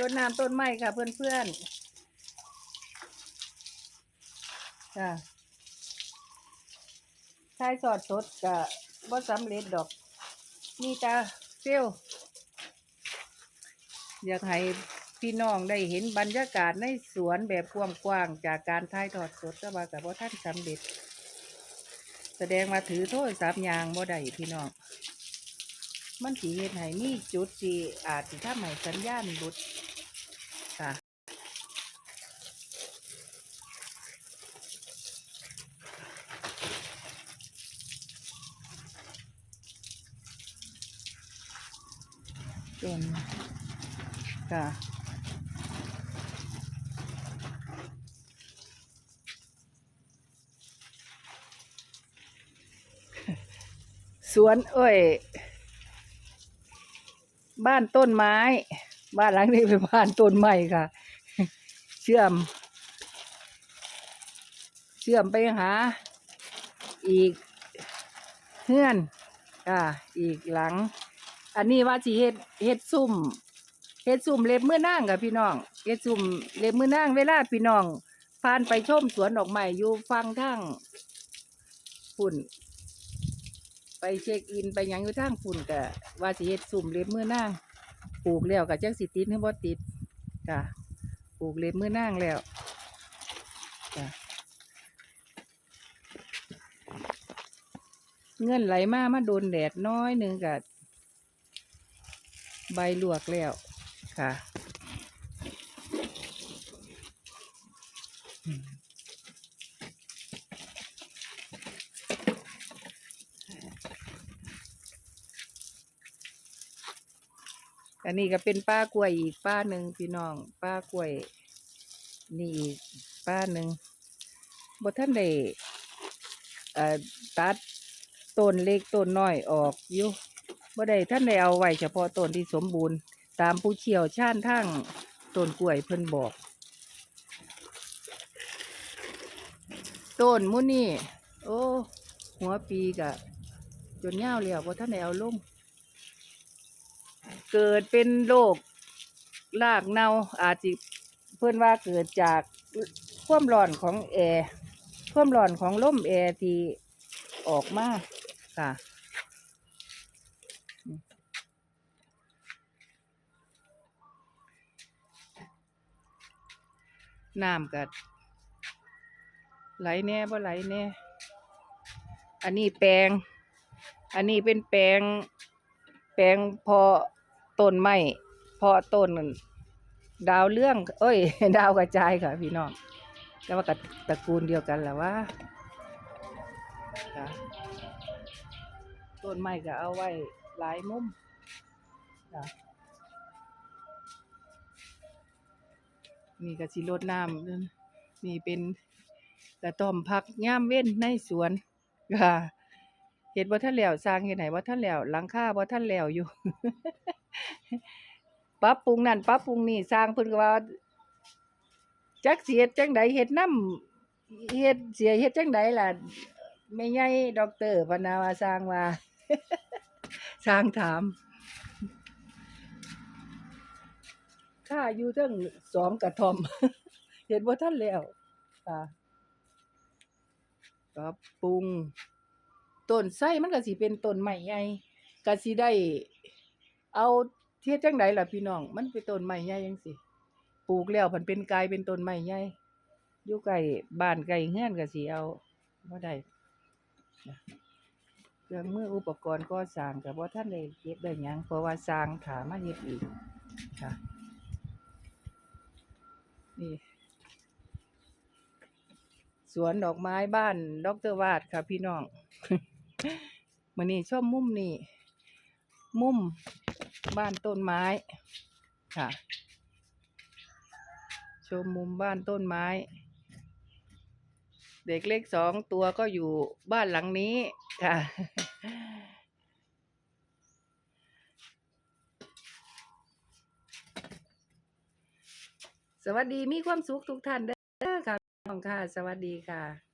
รดน้ำต้นไม้ค่ะเพื่อนๆค่ะทายสอดสดกะบ่สำเร็จดอก นี่จ้าเซลอยากให้พี่น้องได้เห็นบรรยากาศในสวนแบบกว้างๆจากการถ่ายทอดสดแต่ว่ากับว่าท่านสำเร็จ แสดงมาถือโทษสามอย่างบ่ได้พี่น้อง มันสีเฮ็ดให้มีจุดที่อาจสิทำให้สัญญาณหลุดค่ะเป็นค่ะสวนเอ้ย บ้านต้นไม้ บ้านหลังนี้เป็นบ้านต้นไม้ค่ะ เชื่อม เชื่อมไปหา อีกเฮือนค่ะอีกหลัง อันนี้ว่าสิเฮ็ดเฮ็ดซุ่มเฮ็ดซุ่มเล็บมือนางค่ะพี่น้องเฮ็ดซุ่มเล็บมือนางเวลาพี่น้องผ่านไปชมสวนดอกไม้อยู่ฟังทางฝุ่น ไปเช็คอินไปหยังอยู่ทางฝุ่นกะว่าสิเฮ็ดซุ่มเล็บมือนางปลูกแล้วกะจักสิติดหรือบ่ติดค่ะปลูกเล็บมือนางแล้วค่ะเงินไหลมามาโดนแดดน้อยหนึ่งกะใบลวกแล้วค่ะ อันนี้ก็เป็นป้ากล้วยอีกป้าหนึ่งพี่น้องป้ากล้วย นี่อีกป้าหนึ่งบท่านได้ตัดต้นเล็กต้นน้อยออกอยู่บ่ได้ท่านได้เอาไว้เฉพาะต้นที่สมบูรณ์ ตามผู้เชี่ยวชาญทั้งต้นกล้วยเพิ่นบอกต้นมุนี่โอ้ หัวปีกะ จนยาวแล้วบ่ท่านได้เอาลง เกิดเป็นโรครากเน่าอาจจะเพื่อนว่าเกิดจากความร้อนของแอร์ความร้อนของลมแอร์ที่ออกมาค่ะน้ำกัดไหลแน่บ่ไหลแน่ อันนี้แปลง อันนี้เป็นแปลง แปลงพอ ต้นไม้เพาะต้นดาวเรื่อง เอ้ย ดาวกระจายค่ะ พี่น้องแต่ว่ากับตระกูลเดียวกันแหละว่าต้นไม้ก็เอาไว้หลายมุมค่ะนี่ก็สิรดน้ำนี่เป็นกระต้อมพักย่ามเว้นในสวนค่ะเฮ็ดบ่ทันแล้วสร้างเฮ็ดให้บ่ทันแล้วหลังคาบ่ทันแล้วอยู่ ปรับปรุงนั่นปรับปรุงนี่สร้างเพิ่นก็ว่าจักเฮ็ดจังใดเฮ็ดน้ำเฮ็ดเสียเฮ็ดจังใดล่ะแม่ใหญ่ด็อกเตอร์พนาวาสร้างว่าสร้างถามค่าอยู่เทั้งสองกระทอมเฮ็ดบ่าทันแล้วค่ะปรับปรุงต้นไส้มันก็สิเป็นต้นใหม่ใหญ่ก็สิได้ เอาเทียจังไดล่ะพี่น้อง มันเป็นต้นใหม่ใหญ่จังสิปลูกแล้วมันเป็นกลายเป็นต้นใหม่ใหญ่อยู่ใกล้บ้านใกล้เฮือนก็สิเอาบ่ได้เครื่องมืออุปกรณ์ก่อสร้างก็บ่ทันได้เฮ็ดได้หยังเพราะว่าสร้างถามาเฮ็ดอีกค่ะนี่สวนดอกไม้บ้านดรวาดค่ะพี่น้องมื่อนี้ชอบมุมนี่มุม บ้านต้นไม้ค่ะ ชมมุมบ้านต้นไม้ เด็กเล็กสองตัวก็อยู่บ้านหลังนี้ค่ะ สวัสดีมีความสุขทุกท่านเด้อค่ะน้องค่ะ สวัสดีค่ะ